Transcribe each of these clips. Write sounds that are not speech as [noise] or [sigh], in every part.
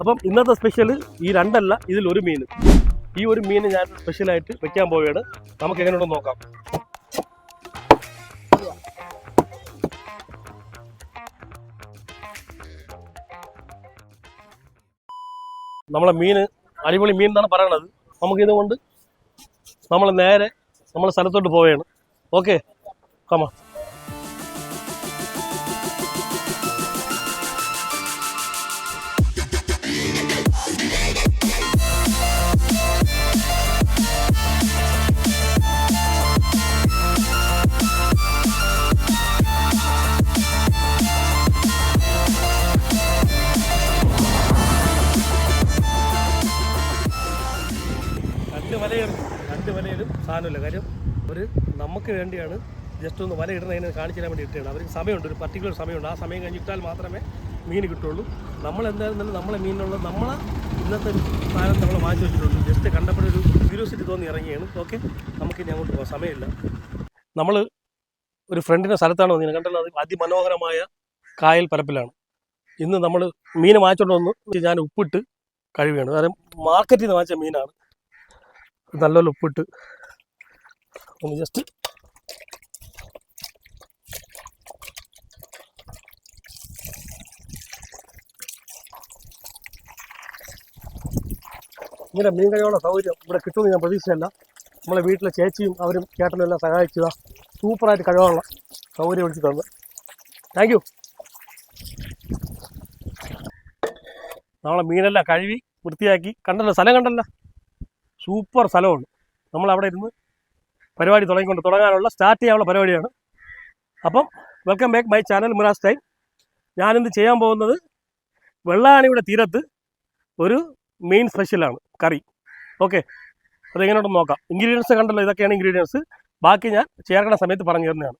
അപ്പം ഇന്നത്തെ സ്പെഷ്യൽ ഈ രണ്ടല്ല ഇതിൽ ഒരു മീൻ. ഈ ഒരു മീൻ ഞാൻ സ്പെഷ്യലായിട്ട് വെക്കാൻ പോവുകയാണ്. നമുക്ക് എങ്ങനെയുണ്ടെന്ന് നോക്കാം. നമ്മളെ മീൻ അടിപൊളി മീൻ എന്നാണ് പറയണത്. നമുക്ക് ഇതുകൊണ്ട് നമ്മൾ നേരെ നമ്മളെ സ്ഥലത്തോട്ട് പോവുകയാണ്. ഓക്കെ കമ സാധനമില്ല കാര്യം അവർ നമുക്ക് വേണ്ടിയാണ് ജസ്റ്റ് ഒന്ന് വല ഇടുന്നതിന് കാണിച്ചു തരാൻ വേണ്ടി ഇട്ടാണ് അവർക്ക് സമയമുണ്ട് ഒരു പർട്ടിക്കുലർ സമയമുണ്ട്. ആ സമയം കഴിഞ്ഞിട്ടാൽ മാത്രമേ മീൻ കിട്ടുള്ളൂ നമ്മൾ എന്തായിരുന്നാലും നമ്മളെ മീനിനുള്ള നമ്മളെ ഇന്നത്തെ സാധനം നമ്മൾ വാങ്ങിച്ചു വെച്ചിട്ടുണ്ട്. ജസ്റ്റ് കണ്ടപ്പോൾ ഒരു ക്യൂരിയോസിറ്റി തോന്നി ഇറങ്ങിയാണ്. ഓക്കെ നമുക്ക് ഇനി അങ്ങോട്ട് പോകാം. സമയമില്ല. നമ്മൾ ഒരു ഫ്രണ്ടിന്റെ സ്ഥലത്താണ് വന്നിരുന്നത്. കണ്ടല്ലോ അത് അതിമനോഹരമായ കായൽ പരപ്പിലാണ്. ഇന്ന് നമ്മൾ മീൻ വാങ്ങിച്ചോണ്ട് വന്നു ഞാൻ ഉപ്പിട്ട് കഴിവുകയാണ് കാരണം മാർക്കറ്റിൽ നിന്ന് വാങ്ങിച്ച മീനാണ്. നല്ലപോലെ ഉപ്പിട്ട് ഒന്ന് ജസ്റ്റ് ഇങ്ങനെ മീൻ കഴിയുള്ള സൗകര്യം ഇവിടെ കിട്ടുമെന്ന് ഞാൻ പ്രതീക്ഷയല്ല നമ്മളെ വീട്ടിലെ ചേച്ചിയും അവരും ചേട്ടനും എല്ലാം സഹായിക്കുക സൂപ്പറായിട്ട് കഴിവാനുള്ള സൗകര്യം വിളിച്ചു തന്നു. താങ്ക് യു നമ്മളെ മീനെല്ലാം കഴുകി വൃത്തിയാക്കി. കണ്ടല്ലോ സ്ഥലം കണ്ടല്ലോ. സൂപ്പർ സ്ഥലമാണ് നമ്മളവിടെ ഇരുന്ന് പരിപാടി തുടങ്ങിക്കൊണ്ട് തുടങ്ങാനുള്ള സ്റ്റാർട്ട് ചെയ്യാനുള്ള പരിപാടിയാണ്. അപ്പം welcome back my channel Muraz time ഞാനിന്ന് ചെയ്യാൻ പോകുന്നത് വെള്ളാണിയുടെ തീരത്ത് ഒരു മെയിൻ സ്പെഷ്യലാണ് കറി. ഓക്കെ അതെങ്ങനെയുണ്ടെന്ന് നോക്കാം. ഇൻഗ്രീഡിയൻസ് കണ്ടല്ലോ ഇതൊക്കെയാണ് ഇൻഗ്രീഡിയൻസ് ബാക്കി ഞാൻ ചേർക്കണ സമയത്ത് പറഞ്ഞു തരുന്നതാണ്.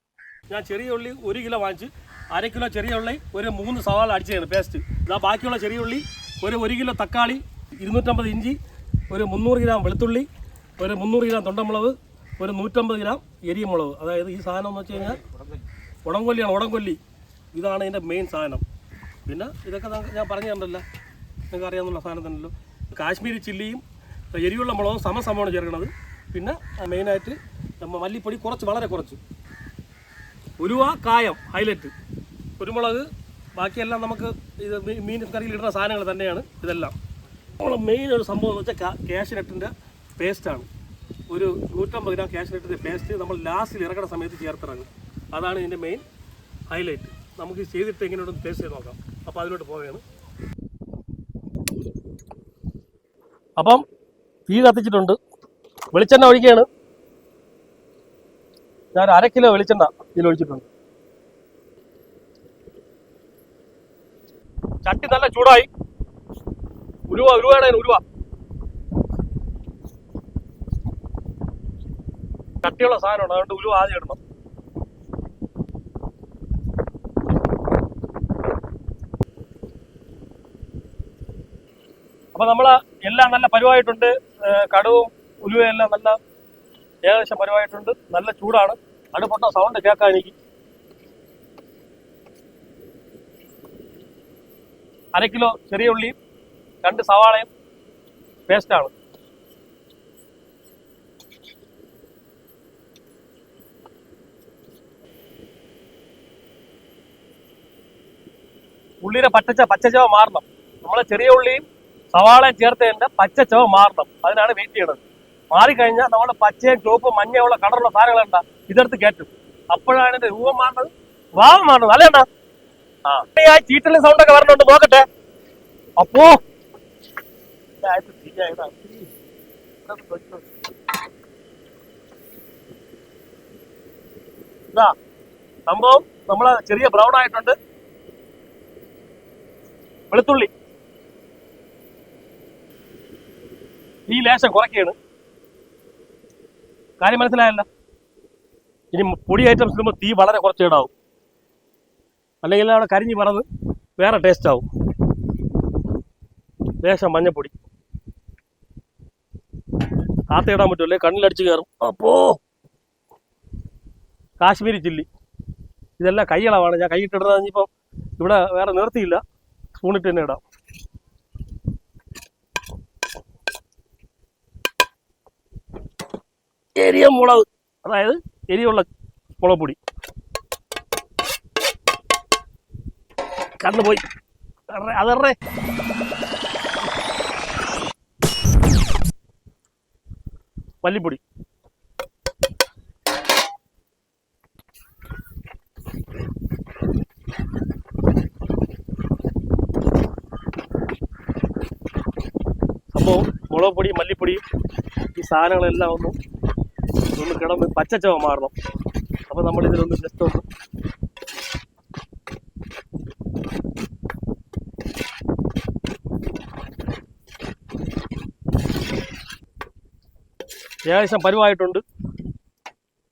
ഞാൻ ചെറിയ ഉള്ളി ഒരു കിലോ വാങ്ങിച്ച് അര കിലോ ചെറിയ ഉള്ളി ഒരു മൂന്ന് സവാള അടിച്ചതാണ് പേസ്റ്റ് ഇതാ ബാക്കിയുള്ള ചെറിയ ഉള്ളി ഒരു ഒരു കിലോ തക്കാളി ഇരുന്നൂറ്റമ്പത് ഇഞ്ചി ഒരു മുന്നൂറ് ഗ്രാം വെളുത്തുള്ളി ഒരു മുന്നൂറ് ഗ്രാം തൊണ്ടമുളക് ഒരു നൂറ്റമ്പത് ഗ്രാം എരിയമുളക് അതായത് ഈ സാധനം എന്ന് വെച്ച് കഴിഞ്ഞാൽ ഉടംകൊല്ലിയാണ് ഉടംകൊല്ലി. ഇതാണ് ഇതിന്റെ മെയിൻ സാധനം. പിന്നെ ഇതൊക്കെ ഞാൻ പറഞ്ഞു തന്നല്ലോ നിങ്ങൾക്ക് അറിയാവുന്ന സാധനം തന്നെയല്ലോ കാശ്മീരി ചില്ലിയും എരിവുള്ള മുളകും സമസമമാണ് ചേർക്കുന്നത്. പിന്നെ മെയിനായിട്ട് നമ്മൾ മല്ലിപ്പൊടി കുറച്ച് വളരെ കുറച്ച്. ഉലുവ കായം ഹൈലൈറ്റ്. കുരുമുളക് ബാക്കിയെല്ലാം നമുക്ക് ഇത് മീൻ കറിയിൽ ഇടുന്ന സാധനങ്ങൾ തന്നെയാണ് ഇതെല്ലാം. നമ്മൾ മെയിൻ ഒരു സംഭവം എന്ന് വെച്ചാൽ കാഷ്നട്ടിന്റെ പേസ്റ്റാണ് ഒരു നൂറ്റമ്പത് ഗ്രാം കാഷ്നട്ടിന്റെ പേസ്റ്റ് നമ്മൾ ലാസ്റ്റിൽ ഇറക്കണ സമയത്ത് ചേർത്തിറങ്ങും. അതാണ് ഇതിന്റെ മെയിൻ ഹൈലൈറ്റ് നമുക്ക് ചെയ്തിട്ട് എങ്ങനെയുണ്ടെന്ന് ടേസ്റ്റ് ചെയ്ത് നോക്കാം. അപ്പോൾ അതിലോട്ട് പോവുകയാണ്. അപ്പം തീ കത്തിച്ചിട്ടുണ്ട്. വെളിച്ചെണ്ണ ഒഴിക്കുകയാണ്. ഞാൻ അര കിലോ വെളിച്ചെണ്ണ ഇതിൽ ഒഴിച്ചിട്ടുണ്ട്. ചട്ടി നല്ല ചൂടായി. ഉരുവ ഉരുവാണ് ഉരുവ കട്ടിയുള്ള സാധനമാണ്. അതുകൊണ്ട് ഉലു ആദ്യം ഇടണം. അപ്പൊ നമ്മൾ എല്ലാം നല്ല പരുവായിട്ടുണ്ട്. കടവും ഉലുവയും എല്ലാം നല്ല ഏകദേശം പരുവായിട്ടുണ്ട്. നല്ല ചൂടാണ്. അടുപ്പൊട്ട സൗണ്ട് കേൾക്കാൻ എനിക്ക്. അര കിലോ ചെറിയ ഉള്ളിയും രണ്ട് സവാളയും പേസ്റ്റാണ് ഉള്ളിയുടെ പച്ചച്ച പച്ചച്ചവ മാറണം. നമ്മളെ ചെറിയ ഉള്ളിയും സവാളയും ചേർത്തതിന്റെ പച്ചച്ചവ മാറണം. അതിനാണ് വെയിറ്റ് ചെയ്യണത് മാറിക്കഴിഞ്ഞാൽ നമ്മുടെ പച്ചയും ചുവപ്പും മഞ്ഞയുള്ള കളറുള്ള സാധനങ്ങൾ എന്താ? ഇതെടുത്ത് കയറ്റും. അപ്പോഴാണ് ഇതിന്റെ രൂപം മാറുന്നത് ഭാവം മാറുന്നത്. അല്ലേണ്ട ആ. ആ ചീറ്റലിന്റെ സൗണ്ട് ഒക്കെ വരണുണ്ട്. നോക്കട്ടെ. അപ്പോ. ഇതാ. സംഭവം നമ്മളെ ചെറിയ ബ്രൗൺ ആയിട്ടുണ്ട്. വെളുത്തുള്ളി. ഈ ലേശം കുറയ്ക്കാണ് കാര്യം മനസ്സിലായല്ല? ഇനി പൊടി ഐറ്റംസ് ഇടുമ്പോൾ തീ വളരെ കുറച്ച് ഇടാവും അല്ലെങ്കിൽ അവിടെ കരിഞ്ഞ് പറന്ന് വേറെ ടേസ്റ്റ് ആവും. ലേശം മഞ്ഞപ്പൊടി. കാത്തയിടാൻ പറ്റുമല്ലേ കണ്ണിലടിച്ച് കയറും അപ്പോ? കാശ്മീരി ചില്ലി. ഇതെല്ലാം കൈയളവാണ്. ഞാൻ കൈയിട്ടിടുന്നത് ഇനിയിപ്പം ഇവിടെ വേറെ നിർത്തിയില്ല. സ്പൂണിട്ട് തന്നെ ഇടാം. എരിയ മുളക് അതായത് എരിയുള്ള മുളക് പൊടി കറണ്ട് പോയി അതറേ. മല്ലിപ്പൊടി. സംഭവം മല്ലിപ്പൊടി ഈ സാധനങ്ങളെല്ലാം ഒന്ന് ഒന്ന് കിടന്ന് പച്ചച്ചവ മാറണം. അപ്പോൾ നമ്മൾ ഇതിലൊന്ന് ജസ്റ്റ് ഒന്ന് ഏകദേശം പരുവായിട്ടുണ്ട്.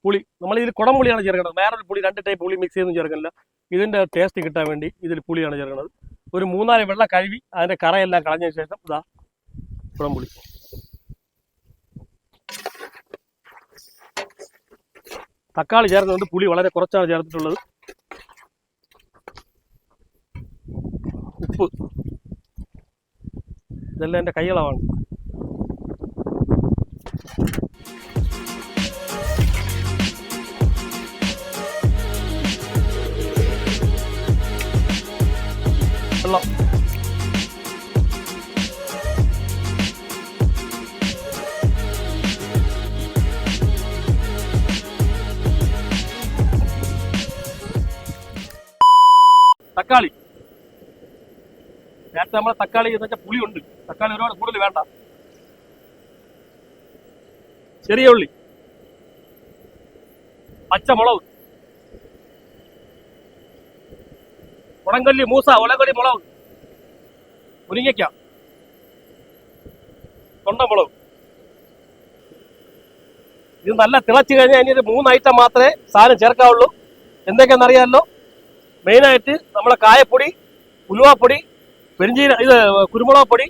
പുളി. നമ്മൾ ഇതിൽ കുടംപുളിയാണ് ചേർക്കുന്നത് വേറൊരു പുളി രണ്ട് ടൈപ്പ് പുളി മിക്സ് ചെയ്തൊന്നും ചേർക്കുന്നില്ല ഇതിന്റെ ടേസ്റ്റ് കിട്ടാൻ വേണ്ടി ഇതിൽ പുളിയാണ് ചേർക്കുന്നത് ഒരു മൂന്നാൽ വെള്ളം കഴുകി അതിന്റെ കറയെല്ലാം കളഞ്ഞതിന് ശേഷം ഇതാ കുടംപുളി തക്കാളി ചേർന്നുകൊണ്ട് പുളി വളരെ കുറച്ചാണ് ചേർത്തിട്ടുള്ളത്. ഉപ്പ്. ഇതെല്ലാം എന്റെ കൈയളവാണ്. തക്കാളി. നേരത്തെ നമ്മളെ തക്കാളി എന്ന് വെച്ചാൽ ഉണ്ട്. തക്കാളി ഒരുപാട് കൂടുതൽ വേണ്ട. ചെറിയ ഉള്ളി. പച്ചമുളക്. ഉടങ്കല്ലി മൂസ ഉലകൊടി മുളക്. മുരിങ്ങയ്ക്ക. തൊണ്ടമുളക്. ഇത് നല്ല തിളച്ച് കഴിഞ്ഞാൽ ഇനി ഒരു മൂന്ന് ഐറ്റം മാത്രമേ സാധനം ചേർക്കാവുള്ളൂ. എന്തൊക്കെയാണെന്ന് അറിയാമല്ലോ? മെയിനായിട്ട് നമ്മളെ കായപ്പൊടി ഉലുവാപ്പൊടി പെരിഞ്ചീര ഇത് കുരുമുളക് പൊടി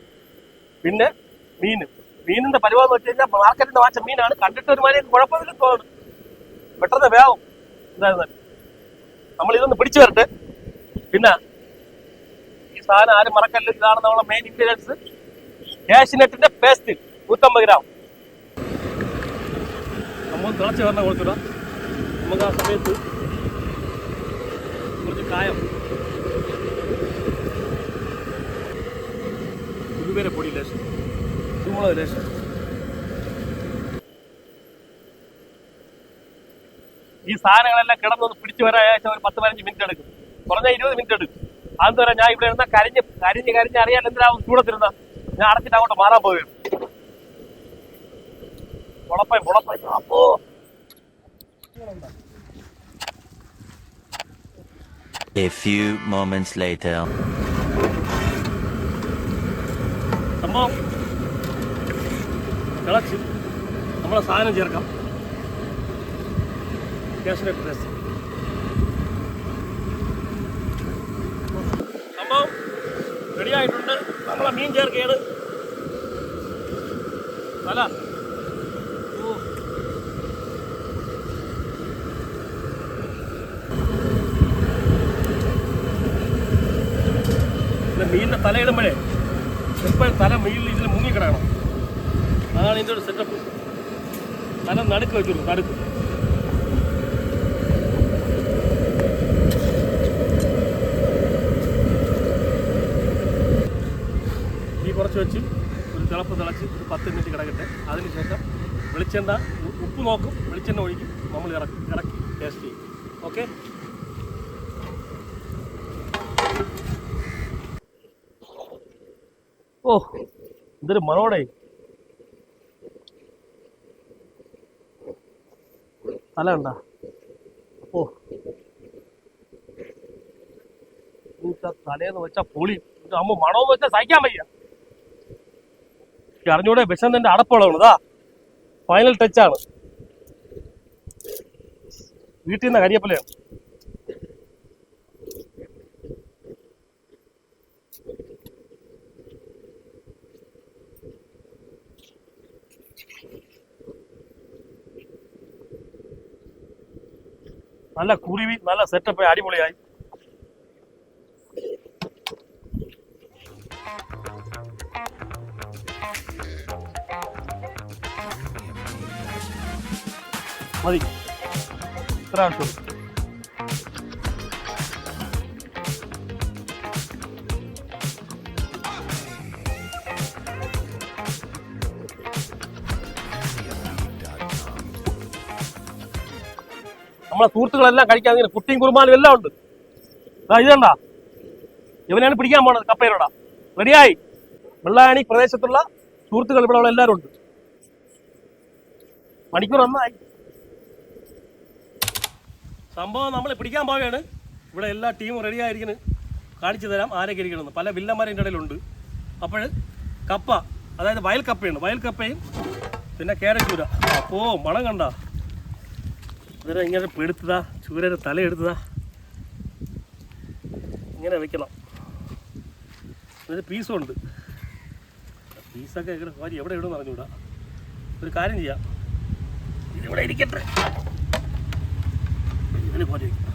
പിന്നെ മീൻ. മീനിന്റെ പരിപാടി വെച്ച് കഴിഞ്ഞാൽ മാർക്കറ്റിന്റെ വാച്ച മീനാണ്. കണ്ടിട്ട് ഒരു മാതിരി കുഴപ്പമില്ല തോന്നുന്നു. പെട്ടെന്ന് വേവും എന്തായിരുന്നാലും നമ്മൾ ഇതൊന്ന് പിടിച്ചു വരട്ടെ. പിന്നെ ഈ സാധനം ആരും മറക്കല്ല ഇതാണ് നമ്മളെ മെയിൻ ഇൻഗ്രീഡിയൻസ് കാഷ്നട്ടിന്റെ പേസ്റ്റ് നൂറ്റമ്പത് ഗ്രാം നമ്മൾ തിളച്ച് വരണ കൊടുത്തിടാം നമുക്ക് ആ സമയത്ത് കായം. ഉലുവേര പൊടി ലേശം. കുരുമുളക് ലേശം. ഈ സാധനങ്ങളെല്ലാം കിടന്നൊന്ന് പിടിച്ചു വരാൻ ഏകദേശം ഒരു പത്ത് പതിനഞ്ച് മിനിറ്റ് എടുക്കും. കുറഞ്ഞ ഇരുപത് മിനിറ്റ് എടുക്കും. പറയാൻ ഞാൻ ഇവിടെ ഇരുന്ന കരിഞ്ഞ് കരിഞ്ഞ് കരിഞ്ഞ് അറിയാൻ എന്തിനാവും ചൂടത്തിരുന്ന ഞാൻ അടച്ചിട്ട് അങ്ങോട്ട് മാറാൻ പോവുകയാണ്. മുളപ്പായി മുളപ്പായി അപ്പോ A few moments later. സംഭവം തിളച്ച് നമ്മളെ സാധനം ചേർക്കാം. കാഷ്നട്ട് പേസ്റ്റ് സംഭവം റെഡിയായിട്ടുണ്ട് നമ്മളെ മീൻ ചേർക്കുകയാണ് അല്ല മീനിന്റെ തലയിടുമ്പോഴേ എപ്പോഴും തല മീനിൽ ഇതിൽ മുങ്ങിക്കിടക്കണം. അതാണ് ഇതിന്റെ ഒരു സെറ്റപ്പ് തല നടുക്ക് വെച്ചു നടുക്ക്. ഈ കുറച്ച് വെച്ച് ഒരു തിളപ്പ് തിളച്ച് ഒരു പത്ത് മിനിറ്റ് കിടക്കട്ടെ. അതിനുശേഷം വെളിച്ചെണ്ണ ഉപ്പ് നോക്കും വെളിച്ചെണ്ണ ഒഴിക്കും നമ്മൾ ഇറക്കി ഇറക്കി ടേസ്റ്റ് ചെയ്യും. ഓക്കെ ഓ ഇതൊരു മനോടെ തല കണ്ട. ഓ. തലേന്ന് വെച്ച പൊളി. അമ്മ മണമെന്ന് വെച്ചാൽ സഹിക്കാൻ വയ്യ. അറിഞ്ഞൂടെ വിശന്നിന്റെ അടപ്പുള്ളതാണ് ഇതാ ഫൈനൽ ടച്ചാണ് വീട്ടിൽ നിന്ന് കരിയപ്പലയാണ്. നല്ല കുരുവി നല്ല സെറ്റപ്പ് അടിപൊളിയായി. മതി. ഇത്ര ആവശ്യമുള്ളൂ. നമ്മളെ സുഹൃത്തുക്കളെല്ലാം കഴിക്കാൻ ഇങ്ങനെ കുട്ടിയും കുറുമാനും എല്ലാം ഉണ്ട്. ആ ഇതണ്ട ഇവനാണ് പിടിക്കാൻ പോണത് കപ്പയിലോടാ. റെഡിയായി. വെള്ളായണി പ്രദേശത്തുള്ള സുഹൃത്തുക്കൾ ഇവിടെ ഉള്ള എല്ലാവരും ഉണ്ട്. മണിക്കൂർ ഒന്നായി. സംഭവം നമ്മൾ പിടിക്കാൻ പോവുകയാണ്. ഇവിടെ എല്ലാ ടീമും റെഡി ആയിരിക്കുന്നു കാണിച്ചു തരാം ആരൊക്കെ ഇരിക്കണമെന്ന് പല വില്ലന്മാരുടെ ഇടയിലുണ്ട്. അപ്പോൾ കപ്പ അതായത് വയൽ കപ്പയുണ്ട്. വയൽ കപ്പയും പിന്നെ കേരച്ചൂര. അപ്പോ മണം കണ്ട. ഇവരെ ഇങ്ങനെ പെടുത്തതാ തല എടുത്തതാ. ഇങ്ങനെ വെക്കണം. എന്നിട്ട് പീസും ഉണ്ട്. പീസൊക്കെ ഇങ്ങനെ വാരി എവിടെ ഇടും പറഞ്ഞുകൂടാ ഒരു കാര്യം ചെയ്യാം. ഇതിവിടെ ഇരിക്കട്ടെ. ഇതിന് പോലെ ഇരിക്കും.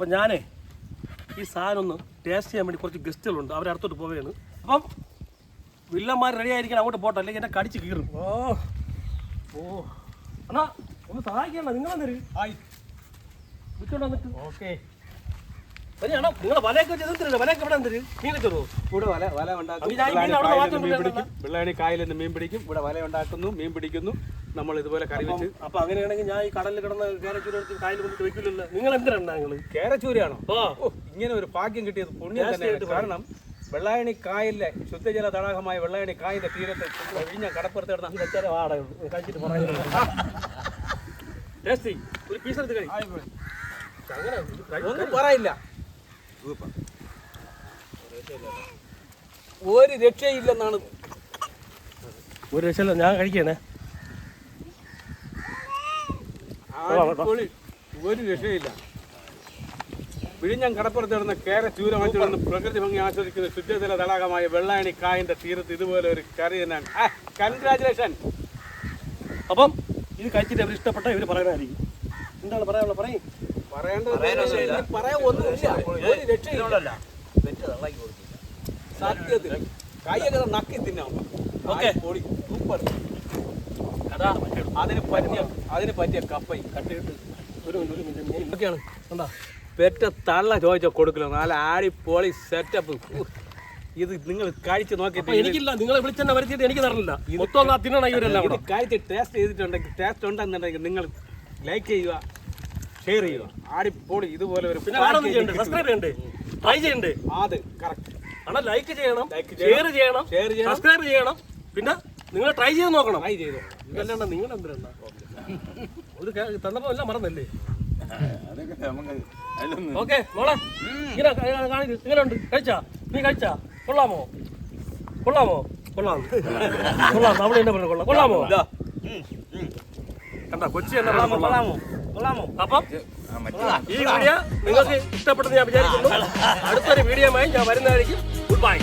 അപ്പം ഞാനേ ഈ സാധനം ഒന്ന് ടേസ്റ്റ് ചെയ്യാൻ വേണ്ടി കുറച്ച് ഗസ്റ്റുകളുണ്ട് അവരെ അടുത്തോട്ട് പോവുകയാണ്. അപ്പം വില്ലന്മാർ റെഡി ആയിരിക്കണം അങ്ങോട്ട് പോട്ടെ. അല്ലെങ്കിൽ എന്നെ കടിച്ച് കീറും. ഓ. ഓ. എന്നാ ഒന്ന് സഹായിക്കണ്ട നിങ്ങളെന്തര് വിളിച്ചോണ്ട് വന്നിട്ട്. ഓക്കെ. വരികയാണോ നിങ്ങളെ വലയൊക്കെ വെച്ച് വലയൊക്കെ ഇവിടെ എന്തിര് മീൻ കച്ചോറോ ഇവിടെ വല വല ഉണ്ടാക്കും മീൻ കായലിൽ നിന്ന് മീൻ പിടിക്കും. ഇവിടെ വല ഉണ്ടാക്കുന്നു മീൻ പിടിക്കുന്നു. നമ്മൾ ഇതുപോലെ കറി വെച്ച് അപ്പൊ അങ്ങനെയാണെങ്കിൽ ഞാൻ ഈ കടലിൽ കിടന്ന കേരച്ചൂര് കായലിൽ കൊണ്ടിട്ട് വെക്കില്ലല്ലോ. നിങ്ങൾ എന്തിനാ നിങ്ങൾ കേരച്ചൂരാണോ ഇങ്ങനെ ഒരു ഭാഗ്യം കിട്ടിയത് പുണ്യം തന്നെയാണ്. കാരണം വെള്ളായണി കായലിലെ ശുദ്ധജല തടാകമായ വെള്ളായണി കായലിന്റെ തീരത്തെ കഴിഞ്ഞ കടപ്പുറത്ത് കിടന്ന കഴിച്ചിട്ട് ടേസ്റ്റ് [laughs] ഒരു പീസ് എടുത്ത് കഴി. അങ്ങനെ ഒന്നും പറയില്ല. ഒരു രക്ഷയില്ലെന്നാണ്. ഒരു രക്ഷയില്ല ഞാൻ കഴിക്കണേ. ഒരു രക്ഷയില്ല. വിഴിഞ്ഞം കടപ്പുറത്ത് കിടന്ന കേര ചൂര പ്രകൃതി ഭംഗി ആസ്വദിക്കുന്ന ശുദ്ധജല തടാകമായ വെള്ളായണി കായന്റെ തീരത്ത് ഇതുപോലെ ഒരു കറി തന്നെയാണ്. കൺഗ്രാചുലേഷൻ അപ്പം ഇത് കഴിച്ചിട്ട് അവർ ഇഷ്ടപ്പെട്ട ഇവർ പറയാനായിരിക്കും എന്താണ് പറയാനുള്ളത്? പറയും. പറയാൻ ഒന്നുമില്ല. ഒരു രക്ഷയില്ല. സത്യത്തിൽ. കൈയൊക്കെ നക്കി തിന്നാം പൊടി. സൂപ്പർ. അതാ അതിന് പറ്റിയ അതിന് പറ്റിയ കപ്പയും കട്ടിയിട്ട് ഒരു ഒരു മിനിറ്റ്. ഇതൊക്കെയാണ്. കണ്ടാ? പെറ്റ തള്ള ചോദിച്ച കൊടുക്കില്ല നല്ല ആടിപ്പൊളി സെറ്റപ്പ് ഇത് നിങ്ങൾ കഴിച്ച് നോക്കിയിട്ട് എനിക്കില്ല. നിങ്ങളെ വിളിച്ചെന്നെ വരുത്തിയിട്ട് എനിക്ക് തരണില്ല. മൊത്തം തിന്നണ ഇവരെല്ലാം കഴിച്ച് ടേസ്റ്റ് ചെയ്തിട്ടുണ്ടെങ്കിൽ ടേസ്റ്റ് ഉണ്ടെന്നുണ്ടെങ്കിൽ നിങ്ങൾ ലൈക്ക് ചെയ്യുക. ഷെയർ ചെയ്യുക ആടിപ്പൊളി ഇതുപോലെ ഒരു പിന്നെ വേറെ ഒന്നും ചെയ്യണ്ടേ സബ്സ്ക്രൈബ് ചെയ്യണ്ടേ? ട്രൈ ചെയ്യണ്ടേ? അത് കറക്റ്റ് അണ്ണാ ലൈക്ക് ചെയ്യണം ഷെയർ ചെയ്യണം. ഷെയർ ചെയ്യണം. സബ്സ്ക്രൈബ് ചെയ്യണം. പിന്നെ നിങ്ങൾ ട്രൈ ചെയ്ത് നോക്കണം. ട്രൈ ചെയ്തു ഇതല്ലാണ്ട് നിങ്ങൾ എന്തിനാ? ഒരു ക- തന്നപ്പോ എല്ലാം മറന്നല്ലേ? ഓക്കെ മോളെ. ഇങ്ങനെ കാണിക്ക് ഇങ്ങനെ ഉണ്ട് കഴിച്ചാ? നീ കഴിച്ചാ? കൊള്ളാമോ? കൊള്ളാമോ? കൊള്ളാം. കൊള്ളാം. നമ്മൾ എന്നെ പറഞ്ഞു കൊള്ളാം. കൊള്ളാമോ? കണ്ട കൊച്ചി എന്നെ കൊള്ളാമോ? അപ്പം ഈ വീഡിയോ നിങ്ങൾക്ക് ഇഷ്ടപ്പെട്ടെന്ന് ഞാൻ വിചാരിക്കുന്നു. അടുത്തൊരു വീഡിയോയുമായി ഞാൻ വരുന്നതായിരിക്കും. Good bye